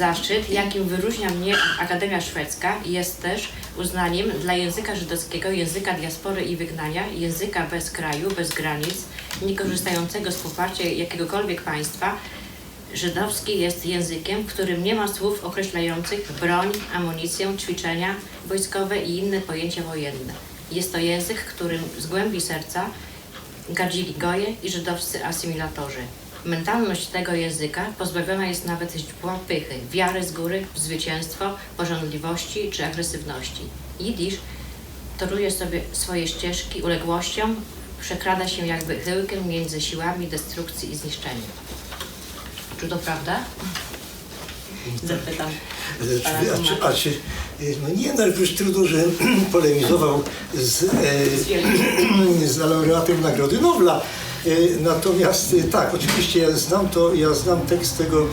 Zaszczyt, jakim wyróżnia mnie Akademia Szwedzka, jest też uznaniem dla języka żydowskiego, języka diaspory i wygnania, języka bez kraju, bez granic, nie korzystającego z poparcia jakiegokolwiek państwa. Żydowski jest językiem, w którym nie ma słów określających broń, amunicję, ćwiczenia wojskowe i inne pojęcia wojenne. Jest to język, którym z głębi serca gardzili goje i żydowscy asymilatorzy. Mentalność tego języka pozbawiona jest nawet źdźbła pychy, wiary z góry w zwycięstwo, pożądliwości czy agresywności. Jidysz toruje sobie swoje ścieżki uległością, przekrada się jakby chyłkiem między siłami destrukcji i zniszczenia. Czy to prawda? Zapytam. E, a, czy, a czy, e, no nie, no już trudno, że polemizował z, e, z laureatem Nagrody Nobla. E, Natomiast e, tak, oczywiście ja znam to, ja znam tekst tego,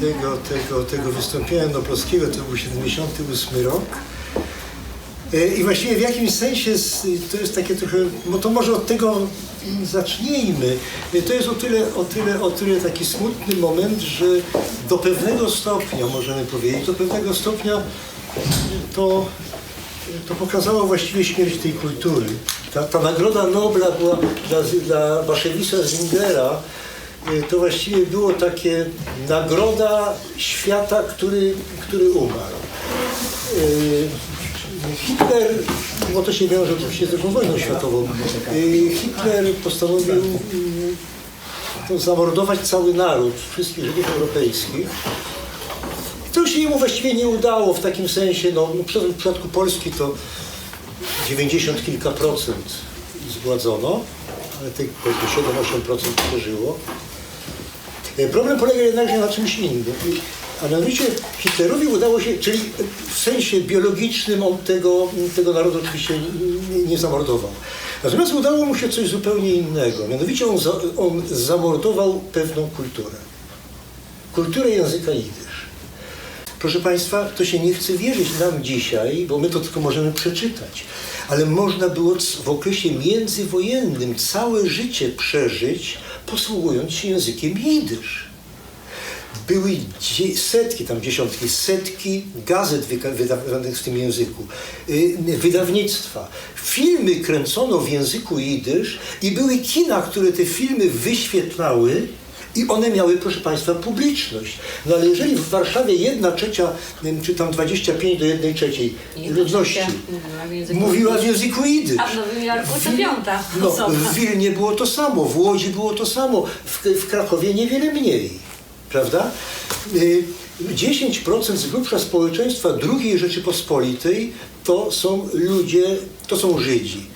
tego, tego, tego wystąpienia noblowskiego, to był 78 rok. E, I właściwie w jakimś sensie to jest takie trochę, no to może od tego zacznijmy. To jest o tyle, o tyle, o tyle taki smutny moment, że do pewnego stopnia, możemy powiedzieć, do pewnego stopnia to, to pokazało właściwie śmierć tej kultury. Ta, ta nagroda Nobla była dla, dla Baszewisa Zingera, e, to właściwie było takie nagroda świata, który, który umarł. E, Hitler, bo to się wiąże oczywiście z II wojną światową, y, Hitler postanowił zamordować cały naród, wszystkich Żydów europejskich. To się jemu właściwie nie udało w takim sensie, no w przypadku- Polski to 90 kilka procent zgładzono, ale tych powiedzmy 7-8% przeżyło. E, Problem polega jednakże na czymś innym. A mianowicie Hitlerowi udało się, czyli w sensie biologicznym on tego, tego narodu oczywiście nie, zamordował. Natomiast udało mu się coś zupełnie innego. Mianowicie on, za, on zamordował pewną kulturę. Kulturę języka jidysz. Proszę Państwa, to się nie chce wierzyć nam dzisiaj, bo my to tylko możemy przeczytać. Ale można było w okresie międzywojennym całe życie przeżyć, posługując się językiem jidysz. Były setki, tam dziesiątki, setki gazet wydawanych w tym języku, y, wydawnictwa. Filmy kręcono w języku jidysz i były kina, które te filmy wyświetlały i one miały, proszę Państwa, publiczność. No ale jeżeli w Warszawie jedna trzecia, czy tam 25 do jednej trzeciej Jedna ludności trzecia mówiła w języku jidysz. A w Nowym Jorku Wil- piąta No, w Wilnie było to samo, w Łodzi było to samo, w, w Krakowie niewiele mniej, prawda? Y, 10% z grubsza społeczeństwa II Rzeczypospolitej to są ludzie, to są Żydzi.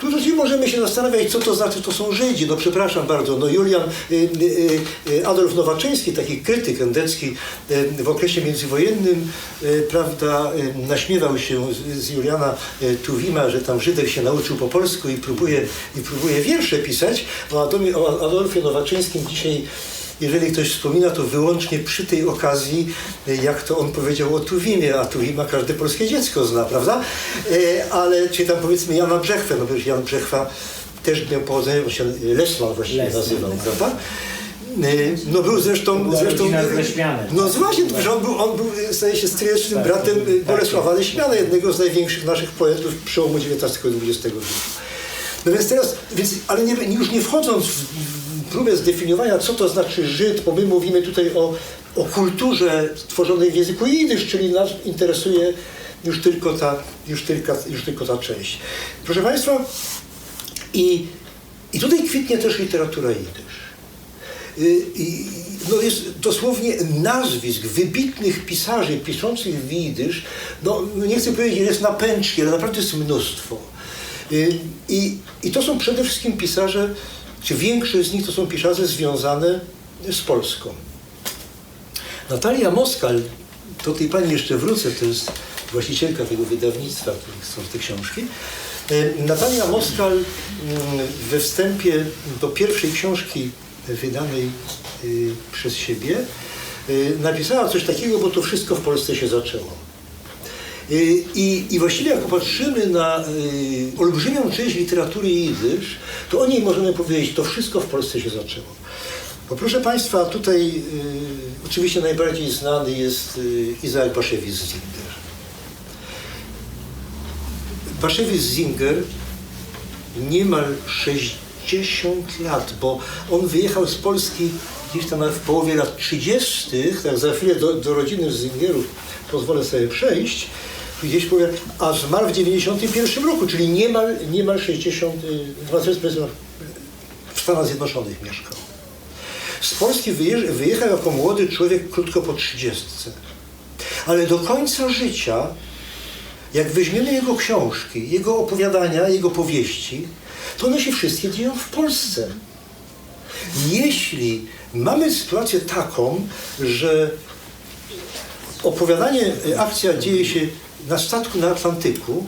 Tu oczywiście możemy się zastanawiać, co to znaczy, to są Żydzi. No przepraszam bardzo, no Julian, y, y, y, Adolf Nowaczyński, taki krytyk endecki w okresie międzywojennym, prawda, naśmiewał się z, Juliana Tuwima, że tam Żydek się nauczył po polsku i próbuje, i próbuje wiersze pisać. O, Adolfie, o Adolfie Nowaczyńskim dzisiaj jeżeli ktoś wspomina, to wyłącznie przy tej okazji, e, jak to on powiedział o Tuwimie, a Tuwima każde polskie dziecko zna, prawda? E, Ale czy tam powiedzmy Jana Brzechwę, no przecież Jan Brzechwa też miał pochodzenie, bo się Lesman właściwie Lesman, nazywał, tak. prawda? E, No był zresztą... zresztą. No właśnie, że on był, on był staje się stryjecznym Tak, bratem tak. Bolesława Leśmiana, jednego z największych naszych poetów przełomu XIX i XX wieku. No więc teraz, więc, ale nie, już nie wchodząc w próbę zdefiniowania, co to znaczy Żyd, bo my mówimy tutaj o, o kulturze stworzonej w języku jidysz, czyli nas interesuje już tylko ta, już tylko, już tylko ta część. Proszę Państwa, i, i tutaj kwitnie też literatura jidysz. Y, I, no jest dosłownie nazwisk wybitnych pisarzy piszących w jidysz, no nie chcę powiedzieć, że jest na pęczki, ale naprawdę jest mnóstwo. Y, I, I to są przede wszystkim pisarze, czy większość z nich to są pisarze związane z Polską. Natalia Moskal, do tej pani jeszcze wrócę, to jest właścicielka tego wydawnictwa, w którym są te książki. Natalia Moskal mm, we wstępie do pierwszej książki wydanej y, przez siebie y, napisała coś takiego, bo to wszystko w Polsce się zaczęło. I, I właściwie jak popatrzymy na y, olbrzymią część literatury jidysz, to o niej możemy powiedzieć, to wszystko w Polsce się zaczęło. Bo proszę Państwa, tutaj y, oczywiście najbardziej znany jest y, Izaak Baszewicz Zinger. Baszewicz Zinger niemal 60 lat, bo on wyjechał z Polski gdzieś tam w połowie lat 30., tak za chwilę do, do rodziny Zingerów pozwolę sobie przejść, gdzieś powie, a zmarł w 91 roku, czyli niemal, niemal 60, y, no, to jest powiedzmy, w Stanach Zjednoczonych mieszkał. Z Polski wyjechał jako młody człowiek krótko po 30. Ale do końca życia, jak weźmiemy jego książki, jego opowiadania, jego powieści, to one się wszystkie dzieją w Polsce. Jeśli mamy sytuację taką, że opowiadanie, y, akcja dzieje się na statku na Atlantyku,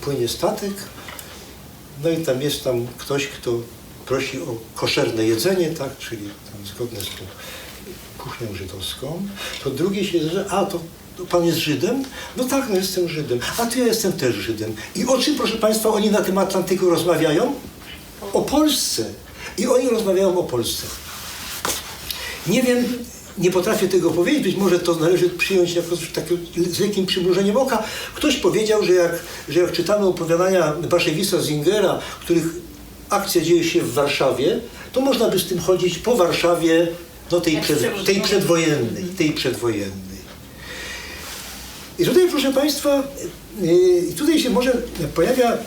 płynie statek, no i tam jest tam ktoś, kto prosi o koszerne jedzenie, tak, czyli tam zgodne z tą kuchnią żydowską, to drugie się, że a to pan jest Żydem? No tak, no jestem Żydem. A to ja jestem też Żydem. I o czym, proszę Państwa, oni na tym Atlantyku rozmawiają? O Polsce. I oni rozmawiają o Polsce. Nie wiem, nie potrafię tego powiedzieć, być może to należy przyjąć jako takie z lekkim przymrużeniem oka. Ktoś powiedział, że jak, że jak czytamy opowiadania Baszewisa Zingera, których akcja dzieje się w Warszawie, to można by z tym chodzić po Warszawie no, tej, przed, tej przedwojennej. Tej przedwojennej. I tutaj, proszę Państwa, yy, tutaj się może pojawia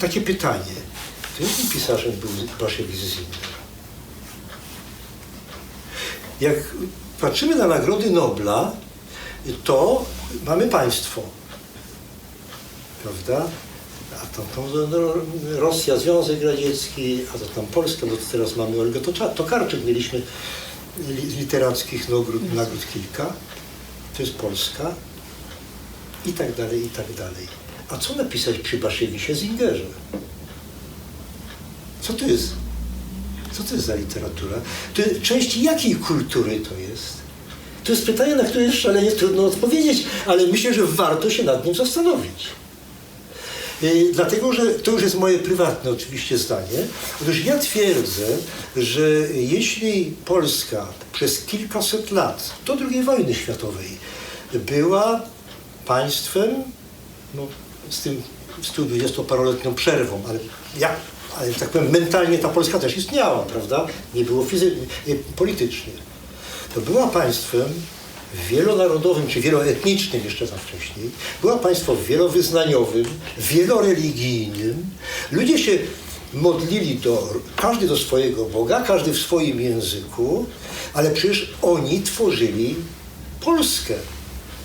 takie pytanie. To jakim pisarzem był Baszewicz Zinger? Jak patrzymy na nagrody Nobla, to mamy państwo. Prawda? A tam, tam Rosja, Związek Radziecki, a to tam Polska, to teraz mamy Olgę Tokarczuk, mieliśmy li, literackich nagród, nagród kilka. To jest Polska. I tak dalej, i tak dalej. A co napisać przy Baszewisie Zingerze? Co to jest? Co to jest za literatura? To jest część jakiej kultury to jest? To jest pytanie, na które szalenie trudno odpowiedzieć, ale myślę, że warto się nad nim zastanowić. Yy, Dlatego, że to już jest moje prywatne oczywiście zdanie. Otóż ja twierdzę, że jeśli Polska przez kilkaset lat do II wojny światowej była państwem, no, z tym 120-paroletnią przerwą, ale jak, ale tak powiem, mentalnie ta Polska też istniała, prawda? Nie było fizycznie, politycznie. To była państwem wielonarodowym, czy wieloetnicznym jeszcze za wcześniej. Była państwem wielowyznaniowym, wieloreligijnym. Ludzie się modlili do, każdy do swojego Boga, każdy w swoim języku, ale przecież oni tworzyli Polskę.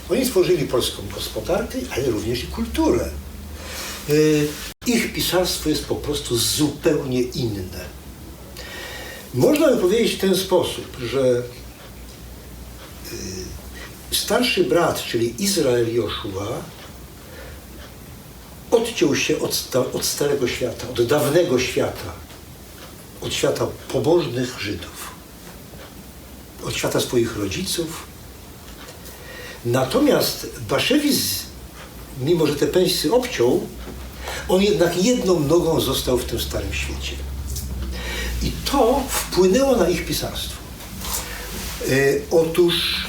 Oni tworzyli polską gospodarkę, ale również i kulturę. Y, Ich pisarstwo jest po prostu zupełnie inne. Można by powiedzieć w ten sposób, że y, starszy brat, czyli Izrael Joszua, odciął się od, od Starego Świata, od dawnego świata, od świata pobożnych Żydów, od świata swoich rodziców. Natomiast Baszewicz, mimo że te pensje obciął, on jednak jedną nogą został w tym Starym Świecie. I to wpłynęło na ich pisarstwo. E, otóż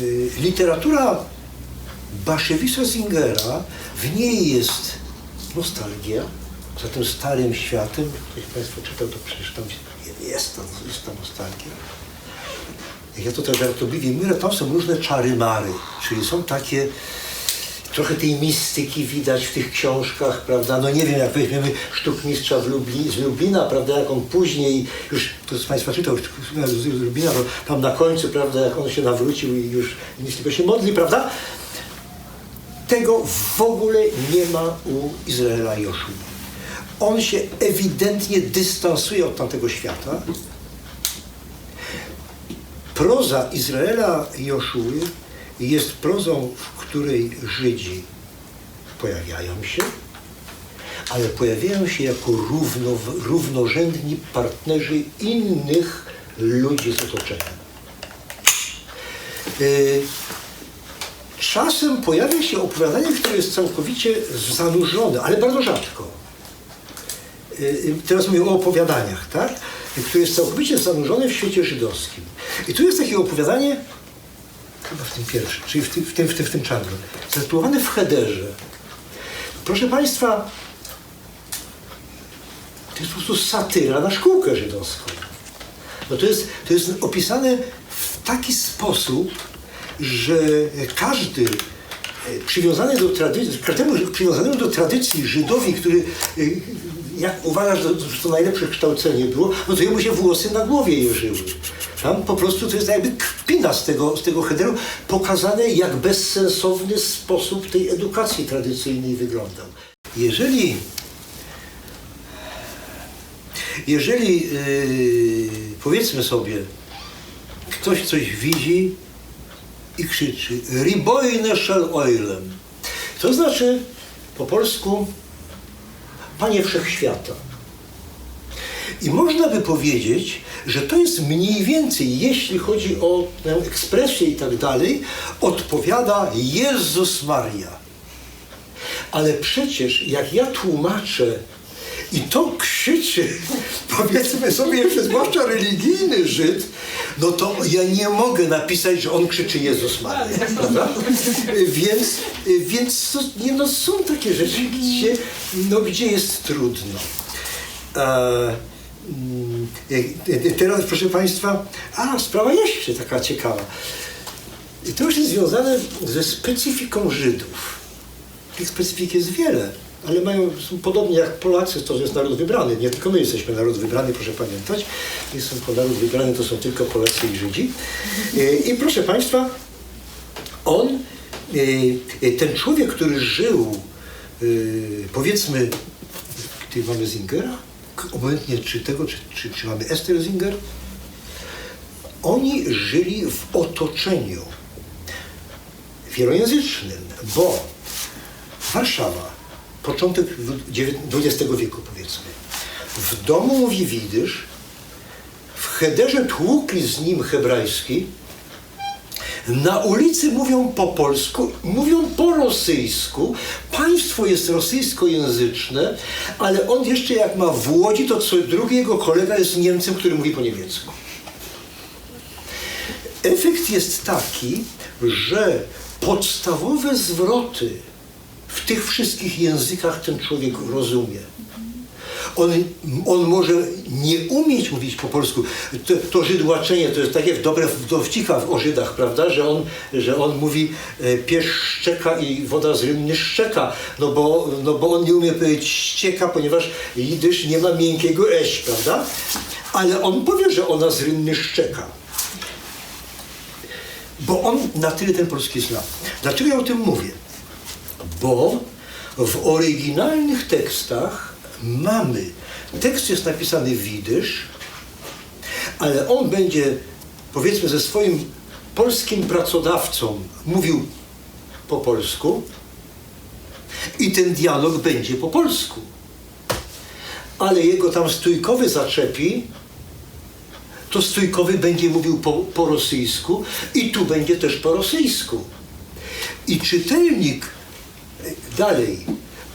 e, literatura Baszewisa Zingera, w niej jest nostalgia za tym starym światem. Jak Państwo czytał, to przecież tam jest ta, jest ta nostalgia. Jak ja to tak żartobliwie mówię, tam są różne czary-mary, czyli są takie trochę tej mistyki widać w tych książkach, prawda? No nie wiem, jak weźmiemy sztukmistrza w Lubli, z Lublina, prawda, jak on później, już kto z Państwa czytał z Lublina, to tam na końcu, prawda, jak on się nawrócił i już nic tylko się modli, prawda? Tego w ogóle nie ma u Izraela Joszua. On się ewidentnie dystansuje od tamtego świata. Proza Izraela Joszuły jest prozą, w której Żydzi pojawiają się, ale pojawiają się jako równo, równorzędni partnerzy innych ludzi z otoczenia. Yy, Czasem pojawia się opowiadanie, które jest całkowicie zanurzone, ale bardzo rzadko. Yy, Teraz mówię o opowiadaniach, tak? który jest całkowicie zanurzony w świecie żydowskim. I tu jest takie opowiadanie, chyba w tym pierwszym, czyli w tym, w tym, w tym, w tym czarnym, zatytułowane w headerze. Proszę Państwa, to jest po prostu satyra na szkółkę żydowską. No to, jest, to jest opisane w taki sposób, że każdy e, przywiązany do tradycji, każdemu przywiązanemu do tradycji Żydowi, który e, jak uważasz, że to najlepsze kształcenie było, no to jemu się włosy na głowie jeżyły. Tam po prostu to jest jakby kpina z tego, z tego headeru, pokazane jak bezsensowny sposób tej edukacji tradycyjnej wyglądał. Jeżeli jeżeli yy, powiedzmy sobie, ktoś coś widzi i krzyczy Ribojne shel oilem, to znaczy po polsku Panie Wszechświata. I można by powiedzieć, że to jest mniej więcej, jeśli chodzi o tę ekspresję i tak dalej, odpowiada Jezus Maria. Ale przecież jak ja tłumaczę i to krzyczy, powiedzmy sobie jeszcze zwłaszcza religijny Żyd, no to ja nie mogę napisać, że on krzyczy Jezus Maria, prawda? Więc, więc nie, no, są takie rzeczy, gdzie, no, gdzie jest trudno. E, mm, e, teraz, proszę Państwa, a sprawa jeszcze taka ciekawa. I to już jest związane ze specyfiką Żydów. Tych specyfik jest wiele, ale mają, są podobnie jak Polacy, to jest naród wybrany. Nie tylko my jesteśmy naród wybrany, proszę pamiętać. Są tylko naród wybrany, to są tylko Polacy i Żydzi. E, I proszę Państwa, on, e, e, ten człowiek, który żył, powiedzmy, tutaj mamy Zingera, obojętnie czy tego, czy, czy, czy mamy Ester Zinger, oni żyli w otoczeniu wielojęzycznym, bo Warszawa, początek XX wieku powiedzmy, w domu mówi widysz, w Hederze tłukli z nim hebrajski, na ulicy mówią po polsku, mówią po rosyjsku, państwo jest rosyjskojęzyczne, ale on jeszcze jak ma w Łodzi, to co drugi jego kolega jest Niemcem, który mówi po niemiecku. Efekt jest taki, że podstawowe zwroty w tych wszystkich językach ten człowiek rozumie. On, on może nie umieć mówić po polsku. To, to żydłaczenie to jest takie dobre w dowcipach o Żydach, prawda? Że on, że on mówi e, pies szczeka i woda z rynny szczeka, no bo, no bo on nie umie powiedzieć ścieka, ponieważ jidysz nie ma miękkiego eś, prawda? Ale on powie, że ona z rynny szczeka. Bo on na tyle ten polski zna. Dlaczego ja o tym mówię? Bo w oryginalnych tekstach mamy, tekst jest napisany w jidysz, ale on będzie, powiedzmy, ze swoim polskim pracodawcą mówił po polsku i ten dialog będzie po polsku. Ale jego tam stójkowy zaczepi, to stójkowy będzie mówił po, po rosyjsku i tu będzie też po rosyjsku. I czytelnik dalej,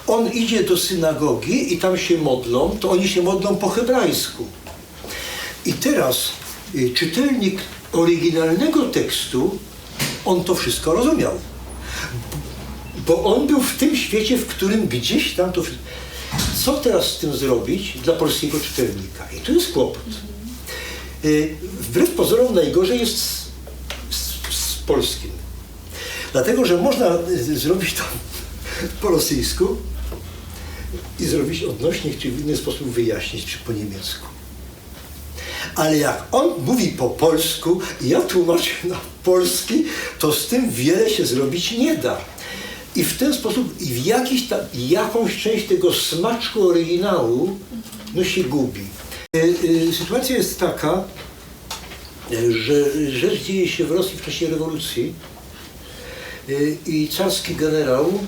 on idzie do synagogi i tam się modlą, to oni się modlą po hebrajsku. I teraz y, czytelnik oryginalnego tekstu, on to wszystko rozumiał. Bo on był w tym świecie, w którym gdzieś tam to... Co teraz z tym zrobić dla polskiego czytelnika? I tu jest kłopot. Y, Wbrew pozorom najgorzej jest z, z, z polskim. Dlatego, że można y, zrobić to po rosyjsku i zrobić odnośnik, czy w inny sposób wyjaśnić, czy po niemiecku. Ale jak on mówi po polsku i ja tłumaczę na polski, to z tym wiele się zrobić nie da. I w ten sposób, i w jakiś tam, jakąś część tego smaczku oryginału, no się gubi. E, e, Sytuacja jest taka, e, że rzecz dzieje się w Rosji w czasie rewolucji i carski generał,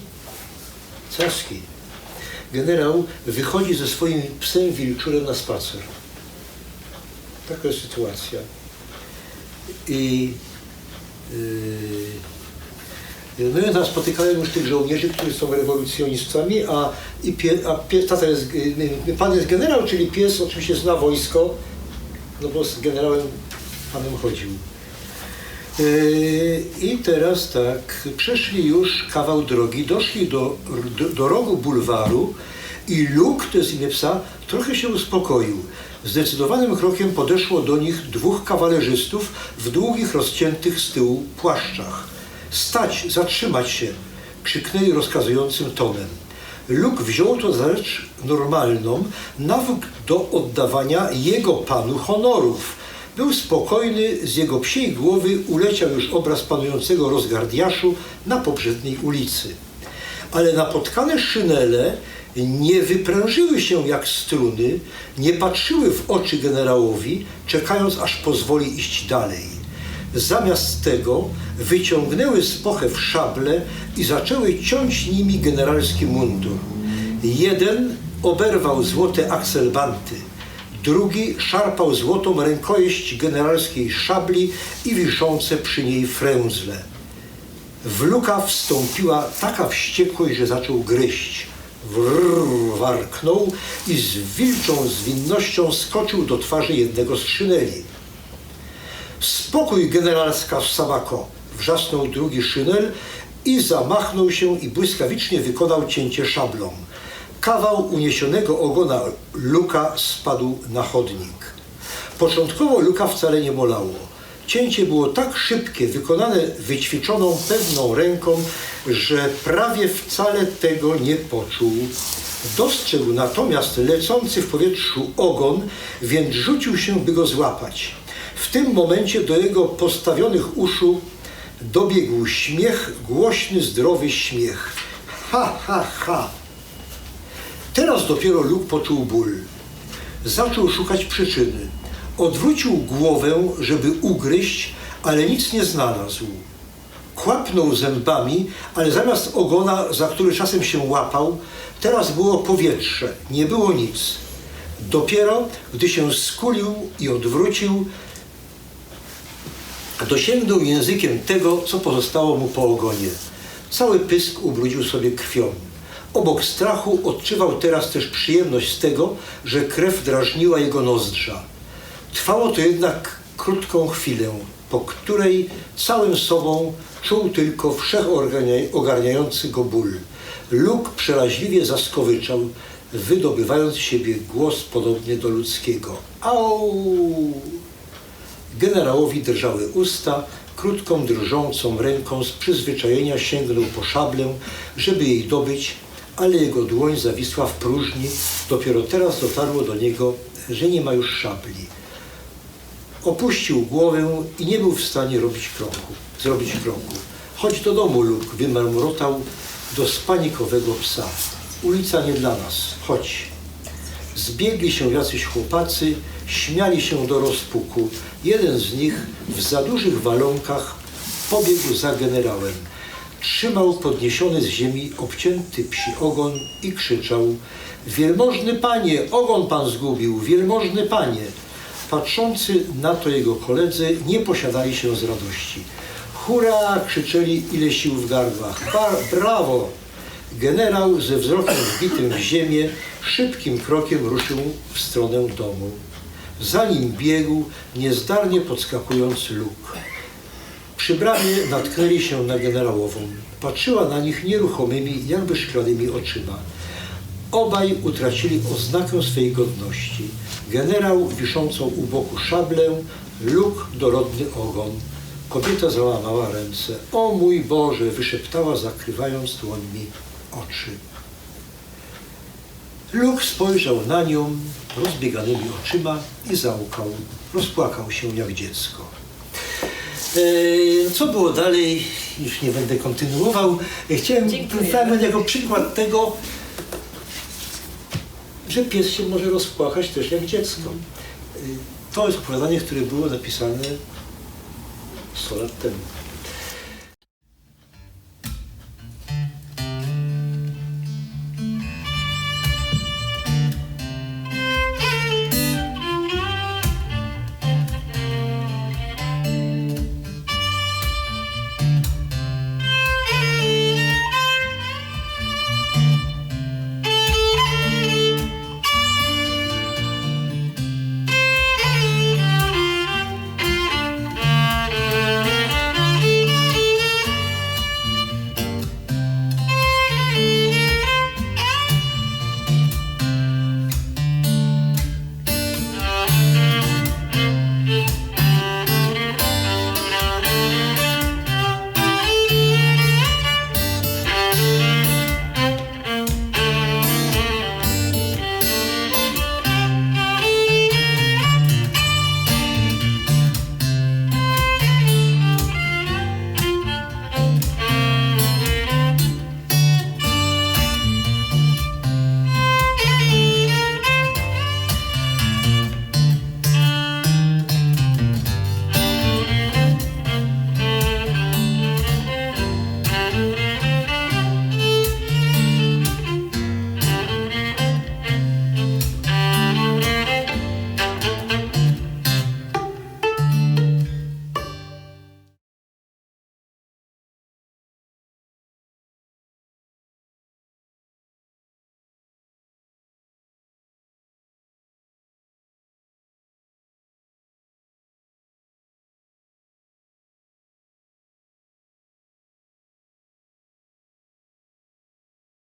carski generał wychodzi ze swoim psem wilczurem na spacer. Taka jest sytuacja. I yy, no i tam spotykają już tych żołnierzy, którzy są rewolucjonistami, a, i pie, a pie, tata jest, yy, pan jest generał, czyli pies oczywiście zna wojsko no bo z generałem panem chodził. Yy, I teraz tak, przeszli już kawał drogi, doszli do, do, do rogu bulwaru i Luke, to jest imię psa, trochę się uspokoił. Zdecydowanym krokiem podeszło do nich dwóch kawalerzystów w długich, rozciętych z tyłu płaszczach. Stać, zatrzymać się, krzyknęli rozkazującym tonem. Luke wziął to za rzecz normalną, nawód do oddawania jego panu honorów. Był spokojny, z jego psiej głowy uleciał już obraz panującego rozgardiaszu na poprzedniej ulicy. Ale napotkane szynele nie wyprężyły się jak struny, nie patrzyły w oczy generałowi, czekając aż pozwoli iść dalej. Zamiast tego wyciągnęły z pochew szable i zaczęły ciąć nimi generalski mundur. Jeden oberwał złote akselbanty, drugi szarpał złotą rękojeść generalskiej szabli i wiszące przy niej frędzle. W luka wstąpiła taka wściekłość, że zaczął gryźć. Wrrr, warknął i z wilczą zwinnością skoczył do twarzy jednego z szyneli. Spokój generalska Sabako! Wrzasnął drugi szynel i zamachnął się i błyskawicznie wykonał cięcie szablą. Kawał uniesionego ogona Luka spadł na chodnik. Początkowo Luka wcale nie bolało. Cięcie było tak szybkie, wykonane wyćwiczoną pewną ręką, że prawie wcale tego nie poczuł. Dostrzegł natomiast lecący w powietrzu ogon, więc rzucił się, by go złapać. W tym momencie do jego postawionych uszu dobiegł śmiech, głośny, zdrowy śmiech. Ha, ha, ha! Teraz dopiero Luke poczuł ból. Zaczął szukać przyczyny. Odwrócił głowę, żeby ugryźć, ale nic nie znalazł. Kłapnął zębami, ale zamiast ogona, za który czasem się łapał, teraz było powietrze, nie było nic. Dopiero gdy się skulił i odwrócił, dosięgnął językiem tego, co pozostało mu po ogonie. Cały pysk ubrudził sobie krwią. Obok strachu odczuwał teraz też przyjemność z tego, że krew drażniła jego nozdrza. Trwało to jednak krótką chwilę, po której całym sobą czuł tylko wszechogarniający go ból. Luke przeraźliwie zaskowyczał, wydobywając z siebie głos podobny do ludzkiego. Au! Generałowi drżały usta, krótką, drżącą ręką z przyzwyczajenia sięgnął po szablę, żeby jej dobyć, ale jego dłoń zawisła w próżni. Dopiero teraz dotarło do niego, że nie ma już szabli. Opuścił głowę i nie był w stanie robić kroku, zrobić kroku. Chodź do domu, Luke, wymarmrotał do spanikowego psa. Ulica nie dla nas, chodź. Zbiegli się jacyś chłopacy, śmiali się do rozpuku. Jeden z nich w za dużych walonkach pobiegł za generałem. Trzymał podniesiony z ziemi obcięty psi ogon i krzyczał Wielmożny panie, ogon pan zgubił, wielmożny panie. Patrzący na to jego koledzy nie posiadali się z radości. Hurra! krzyczeli ile sił w gardłach. Brawo! Generał ze wzrokiem wbitym w ziemię szybkim krokiem ruszył w stronę domu. Za nim biegł, niezdarnie podskakując luk. Przy bramie natknęli się na generałową. Patrzyła na nich nieruchomymi, jakby szklanymi oczyma. Obaj utracili oznakę swej godności. Generał wiszącą u boku szablę, luk dorodny ogon. Kobieta załamała ręce. O mój Boże! wyszeptała, zakrywając dłońmi oczy. Luk spojrzał na nią rozbieganymi oczyma i załkał. Rozpłakał się jak dziecko. E, Co było dalej, już nie będę kontynuował. Chciałem Dziękuję. fragment jako przykład tego, że pies się może rozpłakać też jak dziecko. E, To jest opowiadanie, które było napisane 100 lat temu.